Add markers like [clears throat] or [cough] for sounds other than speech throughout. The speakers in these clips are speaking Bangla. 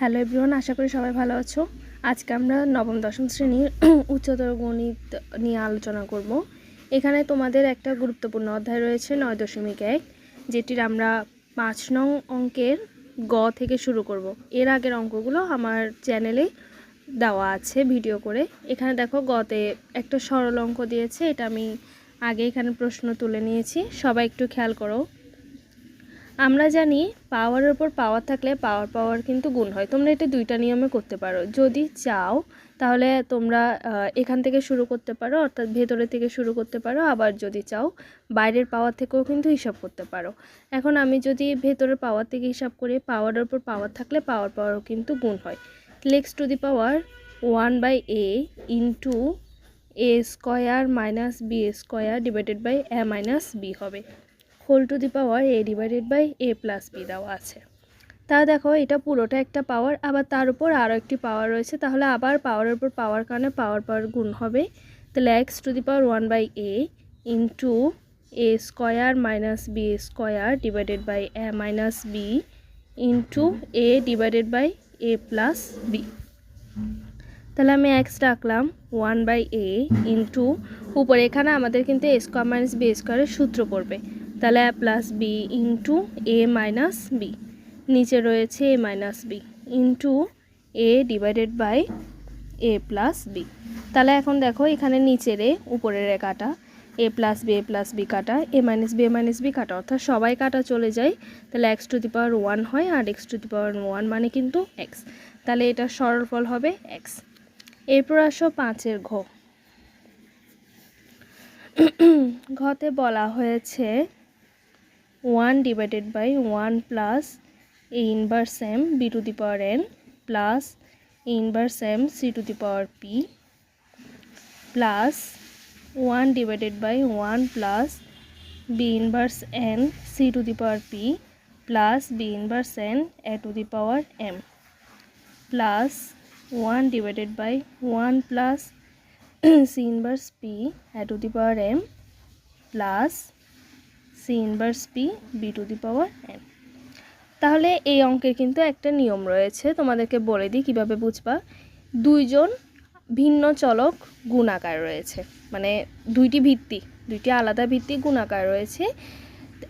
হ্যালো এভরিওয়ান, আশা করি সবাই ভালো আছো। আজকে আমরা নবম, দশম শ্রেণির [clears throat] উচ্চতর গণিত নিয়ে আলোচনা করব। এখানে তোমাদের একটা গুরুত্বপূর্ণ অধ্যায় রয়েছে, নয় দশমিক এক, যেটির আমরা পাঁচ নং অঙ্কের গ থেকে শুরু করব। এর আগের অঙ্কগুলো আমার চ্যানেলে দেওয়া আছে ভিডিও করে। এখানে দেখো গতে একটা সরল অঙ্ক দিয়েছে, এটা আমি আগে এখানে প্রশ্ন তুলে নিয়েছি। সবাই একটু খেয়াল করো। আমরা জানি পাওয়ারের উপর পাওয়ার থাকলে পাওয়ার পাওয়ার কিন্তু গুণ হয়। তোমরা এটা দুইটা নিয়মে করতে পারো। যদি চাও, তাহলে তোমরা এখান থেকে শুরু করতে পারো, অর্থাৎ ভেতরে থেকে শুরু করতে পারো। আবার যদি চাও, বাইরের পাওয়ার থেকেও কিন্তু হিসাব করতে পারো। এখন আমি যদি ভেতরের পাওয়ার থেকে হিসাব করি পাওয়ারের উপর পাওয়ার থাকলে পাওয়ার পাওয়ারও কিন্তু গুণ হয়। X to the power one by A into A square minus B square divided by A minus B হবে। Whole to the power A divided by A plus B দেওয়া আছে। তা দেখো, এটা পুরোটা একটা পাওয়ার, আবার তার উপর আরও একটি পাওয়ার রয়েছে, তাহলে আবার পাওয়ারের উপর পাওয়ার কারণে পাওয়ার পাওয়ার গুণ হবে। তাহলে X to the power one by A into A square minus B square divided by A minus B into A divided by A plus B. তাহলে আমি এক্স রাখলাম ওয়ান বাই এ ইন্টু, উপরে এখানে আমাদের কিন্তু এ স্কোয়ার মাইনাস বি স্কোয়ারের সূত্র পড়বে। তাহলে A plus B into A minus B নিচে রয়েছে A minus B into A divided by A plus B তাহলে এখন দেখো এখানে নিচের এ উপরের এ কাটা A plus B A plus B কাটা A minus B A minus B কাটা। অর্থাৎ সবাই কাটা চলে যায়, তাহলে X to the power one হয় আর X to the power one মানে কিন্তু এক্স তাহলে এটা সরল ফল হবে এক্স এরপর আসো পাঁচের ঘ। ঘতে বলা হয়েছে one divided by one plus A inverse M B to the power N plus inverse M C to the power P plus one divided by one plus B inverse N C to the power P plus B inverse N A to the power M plus one divided by one plus C inverse P A to the power M plus C inverse P, B to the power N তাহলে এই অঙ্কের কিন্তু একটা নিয়ম রয়েছে, তোমাদেরকে বলে দিই কীভাবে বুঝবা। দুইজন ভিন্ন চলক গুণাকার রয়েছে মানে দুইটি ভিত্তি, দুইটি আলাদা ভিত্তি গুণাকার রয়েছে।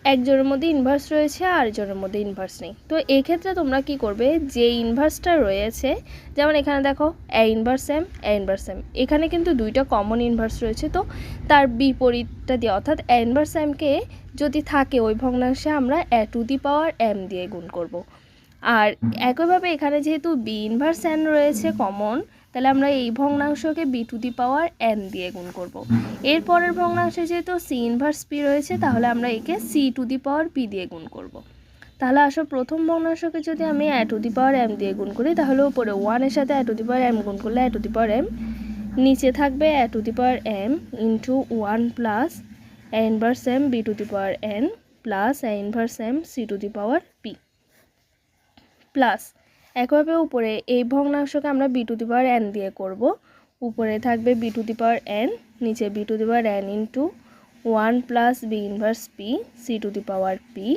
একজনের মধ্যে ইনভার্স রয়েছে আর একজনের মধ্যে ইনভার্স নেই। তো এই ক্ষেত্রে তোমরা কি করবে? যে ইনভার্সটা রয়েছে, যেমন এখানে দেখো A inverse M A inverse M এখানে কিন্তু দুইটা কমন ইনভার্স রয়েছে, তো তার বিপরীতটা দিয়ে, অর্থাৎ এ ইনভার্স এমকে যদি থাকে ওই ভগ্নাংশে আমরা এ টু দি পাওয়ার এম দিয়ে গুণ করব। আর একইভাবে এখানে যেহেতু বি ইনভার্স এন রয়েছে কমন তাহলে আমরা এই ভগ্নাংশকে B to the power N দিয়ে গুণ করব। এর পরের ভগ্নাংশে যেহেতু সি ইনভার্স পি রয়েছে, তাহলে আমরা একে C to the power P দিয়ে গুণ করব। তাহলে আসো প্রথম ভগ্নাংশকে যদি আমি এ টু দি পাওয়ার এম দিয়ে গুণ করি, তাহলে উপরে ওয়ানের সাথে a to the power m গুণ করলে এ টু দি পাওয়ার এম নিচে থাকবে A to the power M into one plus inverse M B to the power N plus inverse M C to the power P plus একইভাবে উপরে এই ভগ্নাংশকে আমরা B to the power N দিয়ে করব। উপরে থাকবে B to the power N নিচে B to the power N into one plus B inverse P C to the power P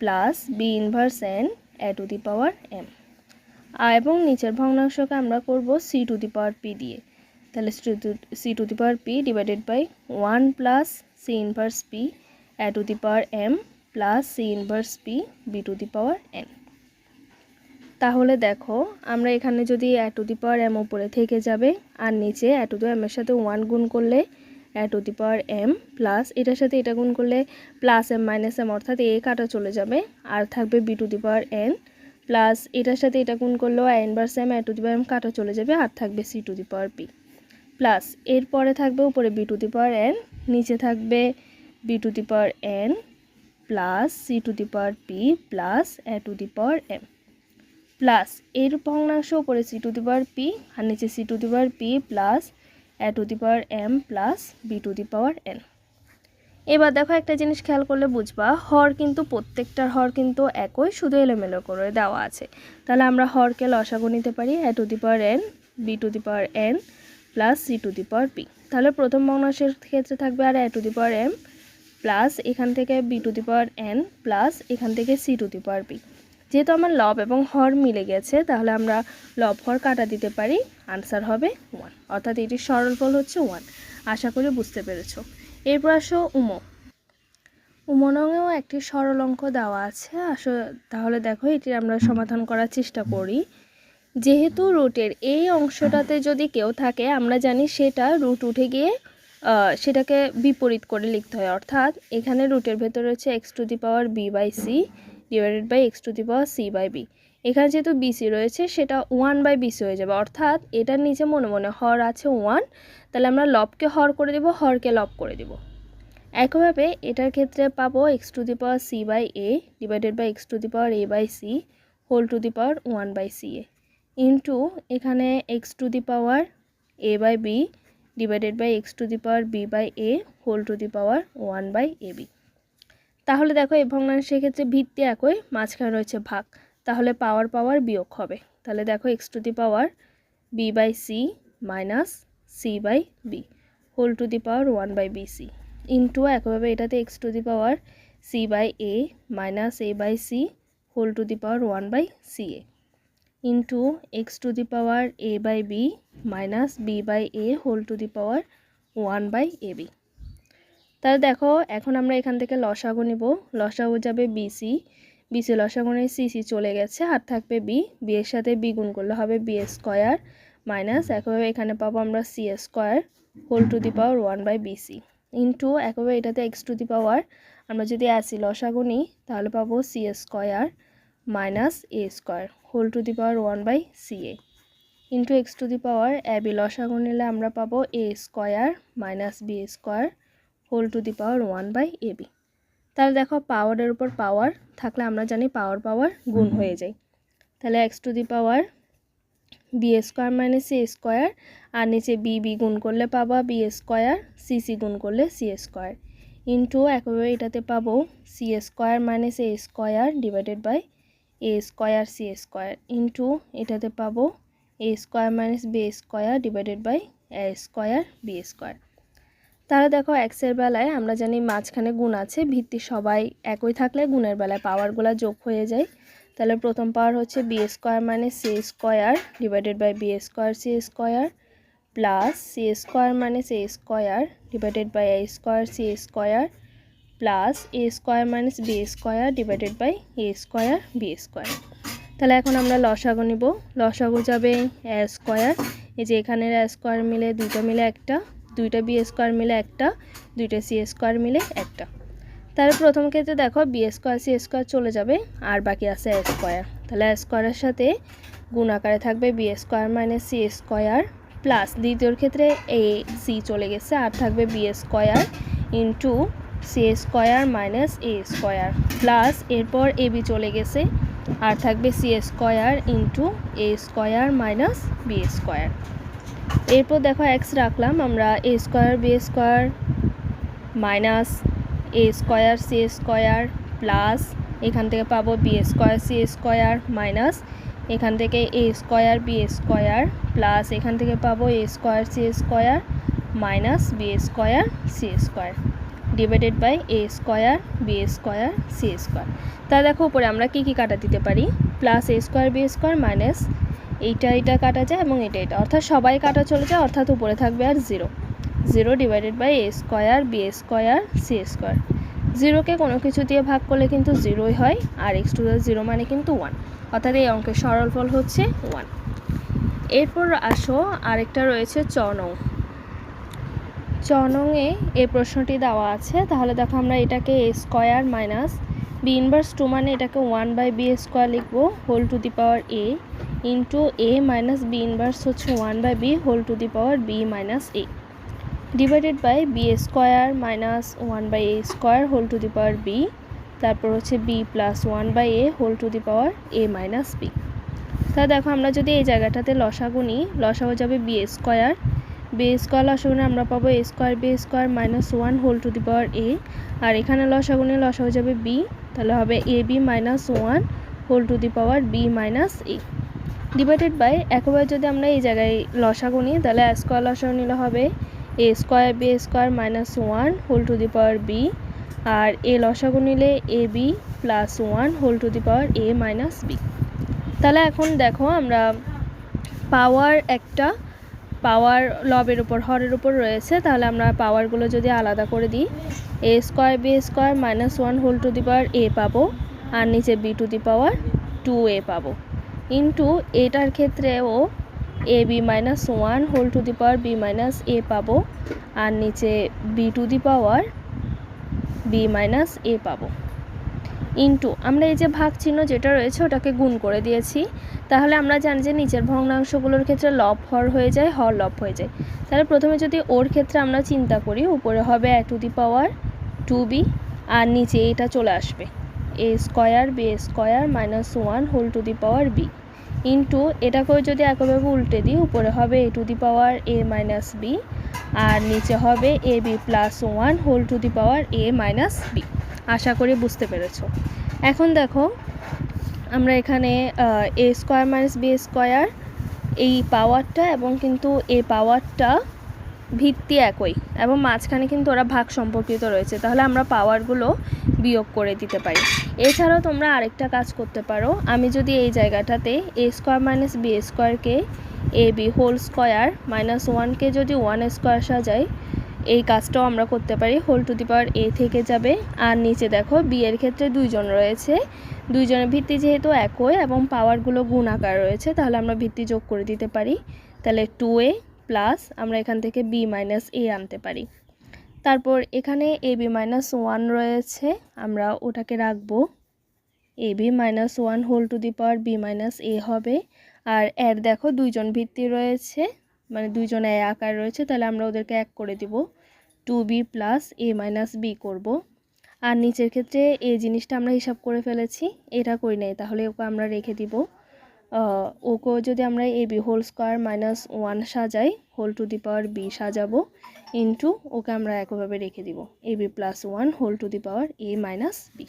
plus B inverse N A to the power M এবং নিচের ভগ্নাংশকে আমরা করব C to the power P দিয়ে। তাহলে C to the power P divided by one plus C inverse P A to the power M plus C inverse P B to the power N তাহলে দেখো আমরা এখানে যদি এ টু দি পাওয়ার এম উপরে থেকে যাবে আর নিচে এ টু দি এমের সাথে ওয়ান গুণ করলে A to the power M plus এটার সাথে এটা গুণ করলে প্লাস এম মাইনাস এম অর্থাৎ এ কাটা চলে যাবে আর থাকবে B to the power N plus এটার সাথে এটা গুণ করলেও inverse M A to the power M কাটা চলে যাবে আর থাকবে C to the power P plus এরপরে থাকবে উপরে B to the power N নিচে থাকবে B to the power N plus C to the power P plus A to the power M plus এর ভগ্নাংশ উপরে C to the power P আর নিচে C to the power P plus A to the power M plus B to the power N এবার দেখো একটা জিনিস খেয়াল করলে বুঝবা হর কিন্তু প্রত্যেকটার হর কিন্তু একই শুধু এলোমেলো করে দেওয়া আছে তাহলে আমরা হরকে লসাগু নিতে পারি A to the power N B to the power N plus C to the power P তাহলে প্রথম ভগ্নাংশের ক্ষেত্রে থাকবে আর A to the power M plus এখান থেকে B to the power N plus এখান থেকে C to the power P যেহেতু আমার লব এবং হর মিলে গেছে, তাহলে আমরা লব, হর কাটা দিতে পারি। আনসার হবে ওয়ান অর্থাৎ এটির সরল ফল হচ্ছে ওয়ান আশা করি বুঝতে পেরেছ। এরপর আসো উমো। উমনঙেও একটি সরল অঙ্ক দেওয়া আছে। আসলে তাহলে দেখো এটি আমরা সমাধান করার চেষ্টা করি। যেহেতু রুটের এই অংশটাতে যদি কেউ থাকে, আমরা জানি সেটা রুট উঠে গিয়ে সেটাকে বিপরীত করে লিখতে হয়। অর্থাৎ এখানে রুটের ভেতরে রয়েছে X to the power B by C divided by X to the power C by B এখানে যেহেতু বিসি রয়েছে, সেটা ওয়ান বাই বিসি হয়ে যাবে। অর্থাৎ এটার নিচে মনে মনে হর আছে ওয়ান তাহলে আমরা লবকে হর করে দেব, হরকে লব করে দেব। একইভাবে এটার ক্ষেত্রে পাবো X to the power C by A divided by X to the power A by C whole to the power one by C A into এখানে X to the power A by B divided by X to the power B by A whole to the power one by A B তাহলে দেখো এই ভগ্নাংশের ক্ষেত্রে ভিত্তি একই, মাঝখানে রয়েছে ভাগ। তাহলে পাওয়ার পাওয়ার বিয়োগ হবে। তাহলে দেখো X to the power B by C minus C by B whole to the power one by B C into একইভাবে এটাতে X to the power C by A minus A by C whole to the power one by C A into X to the power A by B minus B by A whole to the power one by A B তাহলে দেখো, এখন আমরা এখান থেকে লসাগু নিব। লসাগু যাবে বিসি বিসি লসাগুনে সিসি চলে গেছে, আর থাকবে বি বি এর সাথে বি গুণ করলে হবে বি স্কোয়ার মাইনাস একইভাবে এখানে পাবো আমরা C square whole to the power one by BC into একইভাবে এটাতে এক্স টু দি পাওয়ার আমরা যদি আসি লসাগু নিই, তাহলে পাবো C square minus A square whole to the power one by C A into X to the power A B লসাগু নিলে আমরা পাবো A square minus B square whole to the power one by A B তাহলে দেখো পাওয়ারের উপর পাওয়ার থাকলে আমরা জানি পাওয়ার পাওয়ার গুণ হয়ে যায়। তাহলে X to the power B square minus A square আর নিচে বি বি গুণ করলে পাবা বি স্কোয়ার সি সি গুণ করলে সি স্কোয়ার ইন্টু একইভাবে এটাতে পাবো C square minus A square divided by A square C square into এটাতে পাবো A square minus B square divided by A square B square তাহলে দেখো এক্সের বেলায় আমরা জানি মাঝখানে গুণ আছে, ভিত্তি সবাই একই থাকলে গুণের বেলায় পাওয়ারগুলো যোগ হয়ে যায়। তাহলে প্রথম পাওয়ার হচ্ছে বি স্কোয়ার মানে C square divided by B square C square plus C square মানে C square divided by A square C square plus A square minus B square divided by A square B square তাহলে এখন আমরা লসাগু নিব। লসাগু যাবে এ স্কোয়ার এই যে এখানের এ স্কোয়ার মিলে দুটো মিলে একটা। দুইটা বি স্কোয়ার মিলে একটা, দুইটা সি স্কোয়ার মিলে একটা। তাহলে প্রথম ক্ষেত্রে দেখো বি স্কোয়ার, সি স্কোয়ার চলে যাবে, আর বাকি আছে এ স্কোয়ার। তাহলে এ স্কোয়ারের সাথে গুণ আকারে থাকবে B square minus C square plus দ্বিতীয়র ক্ষেত্রে এ, সি চলে গেছে, আর থাকবে B square into C square minus A square plus এরপর এ বি চলে গেছে, আর থাকবে C square into A square minus B square. এরপর দেখো এক্স রাখলাম, আমরা A square B square minus A square C square plus এখান থেকে পাবো B square C square minus এখান থেকে A square B square plus এখান থেকে পাবো A square C square minus B square C square divided by A square B square C square তা দেখো উপরে আমরা কি কি কাটা দিতে পারি? Plus A square B square minus এইটা এটা কাটা যায় এবং এটা এটা অর্থাৎ সবাই কাটা চলে যায়, অর্থাৎ উপরে থাকবে আর zero zero divided by A square B square C square জিরোকে কোনো কিছু দিয়ে ভাগ করলে কিন্তু জিরোই হয়, আর এক্স টু দ্য জিরো মানে কিন্তু ওয়ান অর্থাৎ এই অঙ্কের সরল ফল হচ্ছে ওয়ান এরপর আসো, আরেকটা রয়েছে চনং চনংয়ে এই প্রশ্নটি দেওয়া আছে, তাহলে দেখো আমরা এটাকে A square minus B inverse to মানে এটাকে ওয়ান বাই বি স্কোয়ার লিখব whole to the power A into A minus B inverse হচ্ছে one by B whole to the power B minus A divided by B square minus one by A square whole to the power B তারপর হচ্ছে B plus one by A whole to the power A minus B তাহলে দেখো আমরা যদি এই জায়গাটাতে লসাগু নিই, লসাগু যাবে বি স্কোয়ার বি স্কোয়ার লসাগুনে আমরা পাবো A square B square minus one whole to the power A আর এখানে লসাগুনে লসাগু যাবে বি তাহলে হবে A B minus one whole to the power B minus A divided by একবার যদি আমরা এই জায়গায় লসাগু নিই, তাহলে স্কোয়ার লসাগু নিলে হবে A square B square minus one whole to the power B আর এ লসাগু নিলে A B plus one whole to the power A minus B তাহলে এখন দেখো আমরা পাওয়ার একটা পাওয়ার লবের উপর, হরের উপর রয়েছে, তাহলে আমরা পাওয়ারগুলো যদি আলাদা করে দিই A square B square minus one whole to the power A পাবো, আর নিচে B to the power two A পাবো। ইন্টু এটার ক্ষেত্রেও A B minus one whole to the power B minus A পাবো, আর নিচে B to the power B minus A পাবো। ইন্টু আমরা এই যে ভাগ চিহ্ন যেটা রয়েছে ওটাকে গুণ করে দিয়েছি, তাহলে আমরা জানি যে নিচের ভগ্নাংশগুলোর ক্ষেত্রে লব হর হয়ে যায়, হর লব হয়ে যায়। তাহলে প্রথমে যদি ওর ক্ষেত্রে আমরা চিন্তা করি, উপরে হবে to the power two B, আর নিচে এটা চলে আসবে। A square B square minus one whole to the power B into এটাকেও যদি একইভাবে উল্টে দিই, উপরে হবে A to the power A minus B আর নিচে হবে A B plus one whole to the power A minus B আশা করি বুঝতে পেরেছ। এখন দেখো, আমরা এখানে A square minus B square এই পাওয়ারটা এবং কিন্তু এই পাওয়ারটা ভিত্তি একই এবং মাঝখানে কিন্তু ওরা ভাগ সম্পর্কিত রয়েছে। তাহলে আমরা পাওয়ারগুলো বিয়োগ করে দিতে পারি। এছাড়াও তোমরা আরেকটা কাজ করতে পারো। আমি যদি এই জায়গাটাতে এ স্কোয়ার মাইনাস বি স্কোয়ারকে A B whole square minus ওয়ানকে যদি ওয়ান স্কোয়ার সাজাই, এই কাজটাও আমরা করতে পারি। হোল টু দি পাওয়ার এ থেকে যাবে। আর নিচে দেখো বি এর ক্ষেত্রে দুইজন রয়েছে। দুইজনের ভিত্তি যেহেতু একই এবং পাওয়ারগুলো গুণ আকার রয়েছে, তাহলে আমরা ভিত্তি যোগ করে দিতে পারি। তাহলে টু এ প্লাস আমরা এখান থেকে বি মাইনাস এ আনতে পারি। তারপর এখানে এ বি মাইনাস ওয়ান রয়েছে, আমরা ওটাকে রাখব। A B minus one whole to the power B minus A হবে। আর এর দেখো দুইজন ভিত্তি রয়েছে মানে দুইজন এ আকার রয়েছে, তাহলে আমরা ওদেরকে এক করে দিব। Two B plus A minus B করব। আর নিচের ক্ষেত্রে এই জিনিসটা আমরা হিসাব করে ফেলেছি, এটা করি নাই, তাহলে ওকে আমরা রেখে দিব। ওকে যদি আমরা A B whole square minus one সাজাই, whole to the power B সাজাবো ইন্টু ওকে আমরা একইভাবে রেখে দিব। A B plus one, whole to the power A minus B.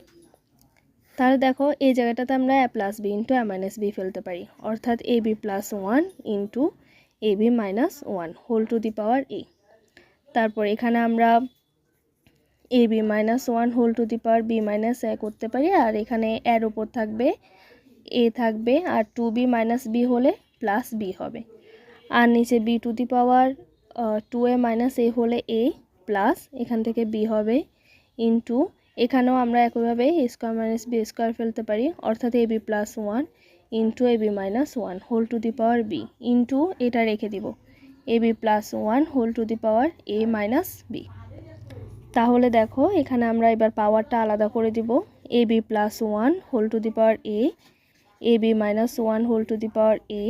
তাহলে দেখো, এই জায়গাটাতে আমরা A plus B into A minus B ফেলতে পারি। অর্থাৎ A B plus one into A B minus one, whole to the power A. তারপর এখানে আমরা A B minus one, whole to the power B minus A করতে পারি, আর এখানে এর ওপর থাকবে এ থাকবে আর টু বি মাইনাস বি হলে প্লাস বি হবে। আর নিচে B to the power two A minus A হলে এ প্লাস এখান থেকে বি হবে ইন্টু। এখানেও আমরা একইভাবে স্কোয়ার মাইনাস বি স্কোয়ার ফেলতে পারি, অর্থাৎ a b plus one into a b minus one whole to the power b into এটা রেখে দিব। A b plus one whole to the power a minus b. তাহলে দেখো এখানে আমরা এবার পাওয়ারটা আলাদা করে দিব। A b plus one whole to the power a a b minus one whole to the power a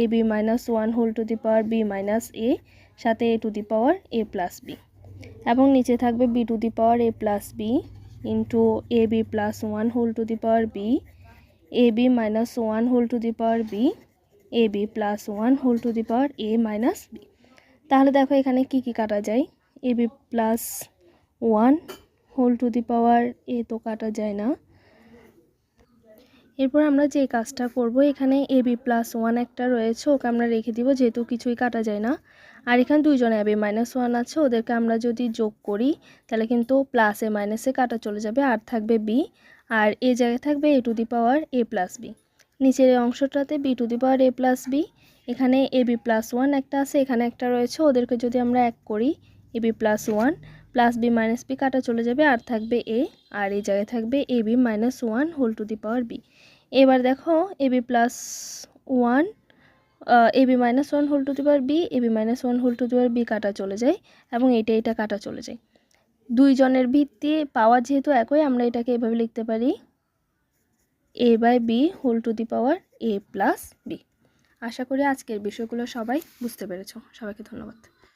a b minus one whole to the power b minus এ সাথে a to the power a plus b এবং নিচে থাকবে b to the power a plus b into a b plus one whole to the power b a b minus one whole to the power b a b plus one whole to the power a minus b তাহলে দেখো এখানে কি কি কাটা যায়? A b plus one whole to the power a তো কাটা যায় না। এরপর আমরা যে কাজটা করব, এখানে এ বি প্লাস ওয়ান একটা রয়েছে, ওকে আমরা রেখে দিব, যেহেতু কিছুই কাটা যায় না। আর এখানে দুইজন এ বি মাইনাস ওয়ান আছে, ওদেরকে আমরা যদি যোগ করি, তাহলে কিন্তু প্লাস এ মাইনাসে কাটা চলে যাবে, আর থাকবে বি আর এ জায়গায় থাকবে a to the power a plus b নিচের এই অংশটাতে b to the power a plus b এখানে এ বি প্লাস ওয়ান একটা আছে, এখানে একটা রয়েছে, ওদেরকে যদি আমরা এক করি a b plus one plus b minus b কাটা চলে যাবে, আর থাকবে এ, আর এই জায়গায় থাকবে a b minus one whole to the power b. এবার দেখো, a b plus one a b minus one whole to the power b, a b minus one whole to the power b কাটা চলে যায়, এবং এটা এটা কাটা চলে যায়। দুইজনের ভিত্তি, পাওয়ার যেহেতু একই, আমরা এটাকে এভাবে লিখতে পারি, a by b whole to the power a plus b. আশা করি আজকের বিষয়গুলো সবাই বুঝতে পেরেছ। সবাইকে ধন্যবাদ।